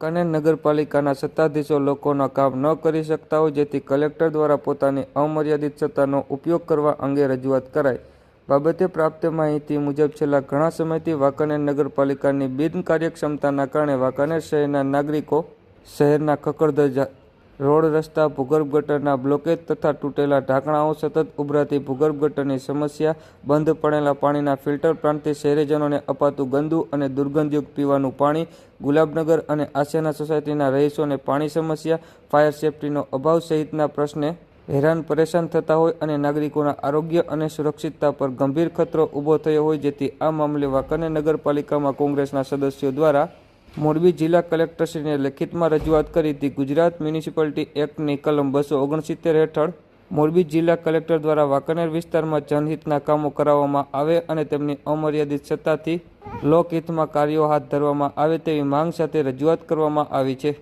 વાંકાનેર નગરપાલિકાના સત્તાધીશો લોકોના કામ ન કરી શકતા હોય, જેથી કલેક્ટર દ્વારા પોતાની અમર્યાદિત સત્તાનો ઉપયોગ કરવા અંગે રજૂઆત કરાઈ. બાબતે પ્રાપ્ત માહિતી મુજબ, છેલ્લા ઘણા સમયથી વાંકાનેર નગરપાલિકાની બિનકાર્યક્ષમતાના કારણે વાંકાનેર શહેરના નાગરિકો શહેરના ખખડધજ રોડ રસ્તા ભૂગર્ભ ગટરના બ્લોકેજ તથા તૂટેલા ઢાંકણાઓ સતત ઉભરાતી ભૂગર્ભ ગટરની સમસ્યા, બંધ પડેલા પાણીના ફિલ્ટર પ્રાંતથી શહેરીજનોને અપાતું ગંદુ અને દુર્ગંધયુક્ત પીવાનું પાણી, ગુલાબનગર અને આસિયાના સોસાયટીના રહીશોને પાણી સમસ્યા, ફાયર સેફટીનો અભાવ સહિતના પ્રશ્ને હેરાન પરેશાન થતા હોય અને નાગરિકોના આરોગ્ય અને સુરક્ષિતતા પર ગંભીર ખતરો ઊભો થયો હોય જેથી આ મામલે વાંકાને નગરપાલિકામાં કોંગ્રેસના સદસ્યો દ્વારા મોરબી જિલ્લા કલેક્ટરશ્રીને લેખિતમાં રજૂઆત કરી હતી. ગુજરાત મ્યુનિસિપાલિટી એક્ટની કલમ બસો ઓગણસિત્તેર હેઠળ મોરબી જિલ્લા કલેક્ટર દ્વારા વાંકાનેર વિસ્તારમાં જનહિતના કામો કરાવવામાં આવે અને તેમની અમર્યાદિત સત્તાથી લોકહિતમાં કાર્યો હાથ ધરવામાં આવે તેવી માંગ સાથે રજૂઆત કરવામાં આવી છે.